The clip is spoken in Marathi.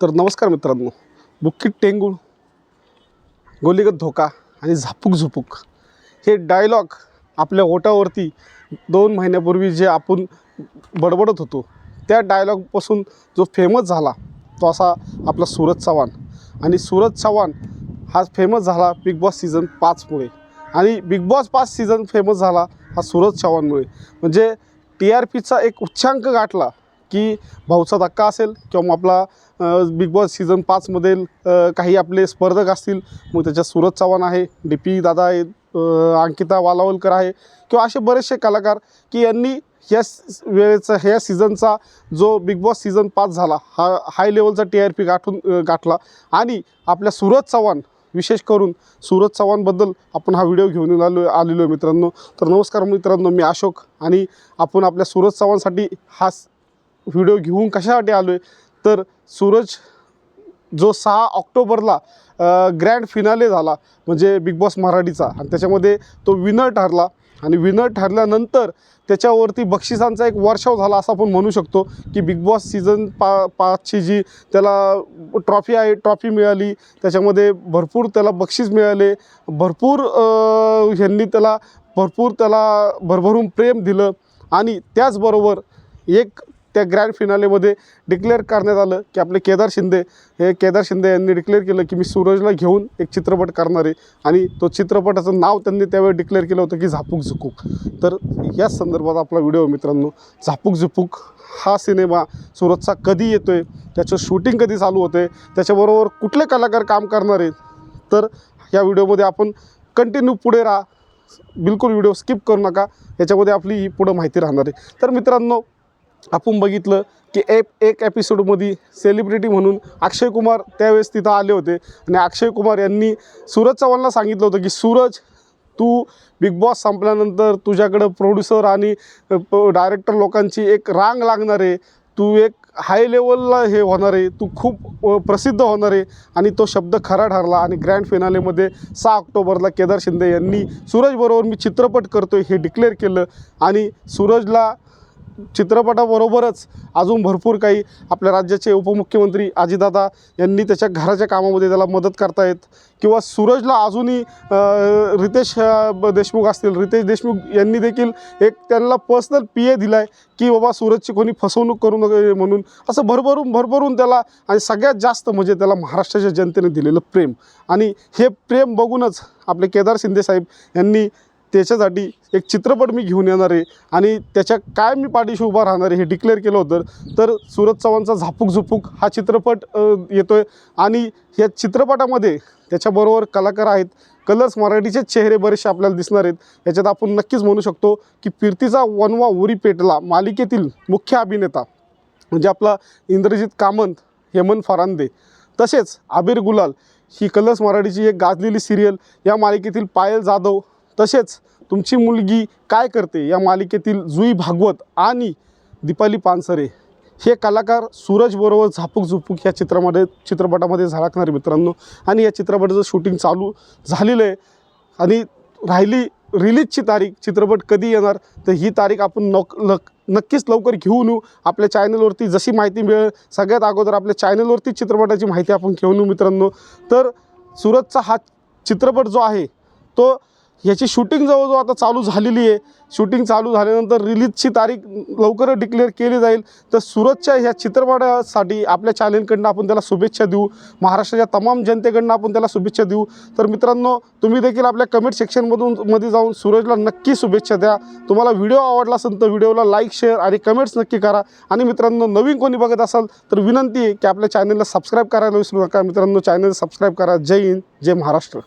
तर नमस्कार मित्रांनो. बुक्कीट टेंगूळ गोलीगत धोका आणि झापूक झुपूक. हे डायलॉग आपल्या ओटावरती दोन महिन्यापूर्वी जे आपण बडबडत होतो त्या डायलॉगपासून जो फेमस झाला तो असा आपला सूरज चव्हाण. आणि सूरज चव्हाण हा फेमस झाला बिग बॉस सीझन पाचमुळे आणि बिग बॉस पाच सीझन फेमस झाला हा सूरज चव्हाणमुळे. म्हणजे टी आर पीचा एक उच्चांक गाठला की भाऊचा धक्का असेल? किंवा मग आपला बिग बॉस सीझन पाचमधील काही आपले स्पर्धक असतील मग त्याच्यात सूरज चव्हाण आहे डी पी दादा आहे अंकिता वालावलकर आहे किंवा असे बरेचसे कलाकार की यांनी ह्या स- वेळेचा ह्या सीझनचा जो बिग बॉस सीझन पाच झाला हा हाय लेवलचा टी आर पी गाठून गाठला. आणि आपल्या सूरज चव्हाण विशेष करून सूरज चव्हाणबद्दल आपण हा व्हिडिओ घेऊन आलो आलेलो आहे मित्रांनो. तर नमस्कार मित्रांनो मी अशोक आणि आपण आपल्या सूरज चव्हाणसाठी हा व्हिडिओ घेऊन कशासाठी आलो आहे तर सूरज जो सहा ऑक्टोबरला ग्रँड फिनाले झाला म्हणजे बिग बॉस मराठीचा आणि त्याच्यामध्ये तो विनर ठरला. आणि विनर ठरल्यानंतर त्याच्यावरती बक्षिसांचा एक वर्षाव झाला असं आपण म्हणू शकतो की बिग बॉस सीझन पा पाचची जी त्याला ट्रॉफी आहे ट्रॉफी मिळाली त्याच्यामध्ये भरपूर त्याला बक्षीस मिळाले भरपूर ह्यांनी त्याला भरपूर त्याला भरभरून प्रेम दिलं. आणि त्याचबरोबर एक त्या ग्रँड फिनालेमध्ये डिक्लेअर करण्यात आलं की आपले केदार शिंदे हे केदार शिंदे यांनी डिक्लेअर केलं की मी सूरजला घेऊन एक चित्रपट करणार आहे. आणि तो चित्रपटाचं नाव त्यांनी त्यावेळी डिक्लेअर केलं होतं की झापूक झुकूक तर याच संदर्भात आपला व्हिडिओ मित्रांनो झापूक झुपूक हा सिनेमा सूरजचा कधी येतो आहे त्याचं शूटिंग कधी चालू होतं आहे त्याच्याबरोबर कुठले कलाकार काम करणार आहेत तर या व्हिडिओमध्ये आपण कंटिन्यू पुढे राहा. बिलकुल व्हिडिओ स्किप करू नका. याच्यामध्ये आपली ही पुढं माहिती राहणार आहे. तर मित्रांनो आपण बघितलं की एक एक एपिसोडमध्ये सेलिब्रिटी म्हणून अक्षय कुमार त्यावेळेस तिथं आले होते. आणि अक्षय कुमार यांनी सूरज चव्हाणला सांगितलं होतं की सूरज तू बिग बॉस संपल्यानंतर तुझ्याकडं प्रोड्युसर आणि डायरेक्टर लोकांची एक रांग लागणार आहे. तू एक हाय लेवलला हे होणार आहे. तू खूप प्रसिद्ध होणार आहे. आणि तो शब्द खरा ठरला आणि ग्रँड फिनालेमध्ये सहा ऑक्टोबरला केदार शिंदे यांनी सूरजबरोबर मी चित्रपट करतो आहे हे डिक्लेअर केलं. आणि सूरजला चित्रपटाबरोबरच अजून भरपूर काही आपल्या राज्याचे उपमुख्यमंत्री अजितदादा यांनी त्याच्या घराच्या कामामध्ये त्याला मदत करतायत. किंवा सूरजला अजूनही रितेश देशमुख असतील. रितेश देशमुख यांनी देखील एक त्यांना पर्सनल पी ए दिला आहे की बाबा सूरजची कोणी फसवणूक करू नये म्हणून. असं भरभरून भरभरून त्याला आणि सगळ्यात जास्त म्हणजे त्याला महाराष्ट्राच्या जनतेने दिलेलं प्रेम. आणि हे प्रेम बघूनच आपले केदार शिंदे साहेब यांनी त्याच्यासाठी एक चित्रपट मी घेऊन येणार आहे. आणि त्याच्या काय मी पाठीशी उभा राहणार आहे हे डिक्लेअर केलं होतं तर सूरज चव्हाणचा झापूक झुपूक हा चित्रपट येतो आहे आणि या चित्रपटामध्ये त्याच्याबरोबर कलाकार आहेत. कलर्स मराठीचे चेहरे बरेचसे आपल्याला दिसणार आहेत. याच्यात आपण नक्कीच म्हणू शकतो की फिरतीचा वनवा उरी पेटला मालिकेतील मुख्य अभिनेता म्हणजे आपला इंद्रजित कामंत हेमंत फरांदे. तसेच आबिर गुलाल ही कलर्स मराठीची एक गाजलेली सिरियल या मालिकेतील पायल जाधव तसेच तुमची मुलगी काय करते या मालिकेतील जुई भागवत आणि दीपाली पानसरे हे कलाकार सूरजबरोबर झापूक झुपूक या चित्रामध्ये चित्रपटामध्ये झळकणारे मित्रांनो. आणि या चित्रपटाचं शूटिंग चालू झालेलं आहे. आणि राहिली रिलीजची तारीख चित्रपट कधी येणार तर ही तारीख आपण नक नक नक्कीच लवकर घेऊन येऊ. आपल्या चॅनलवरती जशी माहिती मिळेल सगळ्यात अगोदर आपल्या चॅनलवरती चित्रपटाची माहिती आपण घेऊन येऊ मित्रांनो. तर सूरजचा हा चित्रपट जो आहे तो ह्याची शूटिंग जवळजवळ आता चालू झालेली आहे. शूटिंग चालू झाल्यानंतर रिलीजची तारीख लवकरच डिक्लेअर केली जाईल. तर सुरतच्या ह्या चित्रपटासाठी आपल्या चॅनलकडनं आपण त्याला शुभेच्छा देऊ. महाराष्ट्राच्या तमाम जनतेकडनं आपण त्याला शुभेच्छा देऊ. तर मित्रांनो तुम्ही देखील आपल्या कमेंट सेक्शनमधून मध्ये जाऊन सूरजला नक्की शुभेच्छा द्या. तुम्हाला व्हिडिओ आवडला असेल तर व्हिडिओला लाईक शेअर आणि कमेंट्स नक्की करा. आणि मित्रांनो नवीन कोणी बघत असाल तर विनंती आहे की आपल्या चॅनलला सबस्क्राईब करायला विसरू नका. मित्रांनो चॅनल सबस्क्राईब करा. जय हिंद जय महाराष्ट्र.